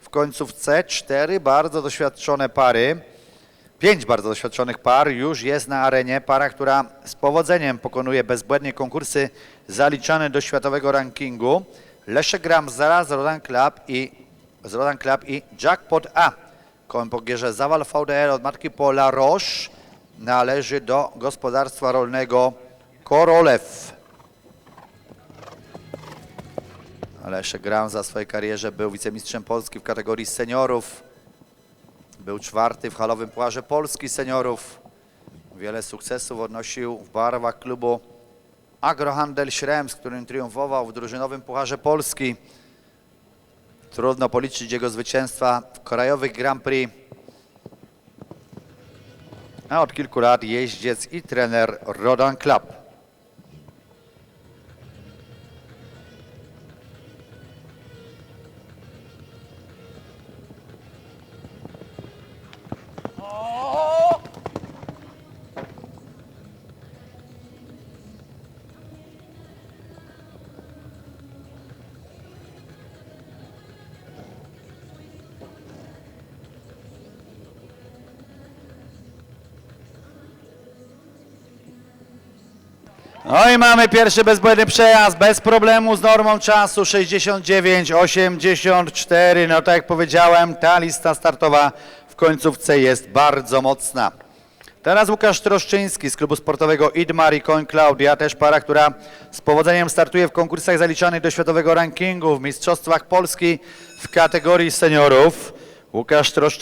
W końcówce cztery bardzo doświadczone pary. Pięć bardzo doświadczonych par już jest na arenie. Para, która z powodzeniem pokonuje bezbłędnie konkursy zaliczane do światowego rankingu. Leszek Gramzara z Rodan Club i z Rodan Club i Jackpot A. Kołem Pogierze Zawal VDR od matki Pola Roche należy do gospodarstwa rolnego Korolew. Leszek Gramza w swojej karierze był wicemistrzem Polski w kategorii seniorów. Był czwarty w halowym Pucharze Polski seniorów. Wiele sukcesów odnosił w barwach klubu Agrohandel Śrem, z którym triumfował w drużynowym Pucharze Polski. Trudno policzyć jego zwycięstwa w krajowych Grand Prix. A od kilku lat jeździec i trener Rodan Club. No i mamy pierwszy bezbłędny przejazd, bez problemu z normą czasu 69-84. No tak jak powiedziałem, ta lista startowa w końcówce jest bardzo mocna. Teraz Łukasz Troszczyński z klubu sportowego Idmar i Koń Klaudia, też para, która z powodzeniem startuje w konkursach zaliczanych do światowego rankingu w Mistrzostwach Polski w kategorii seniorów. Łukasz Troszczyński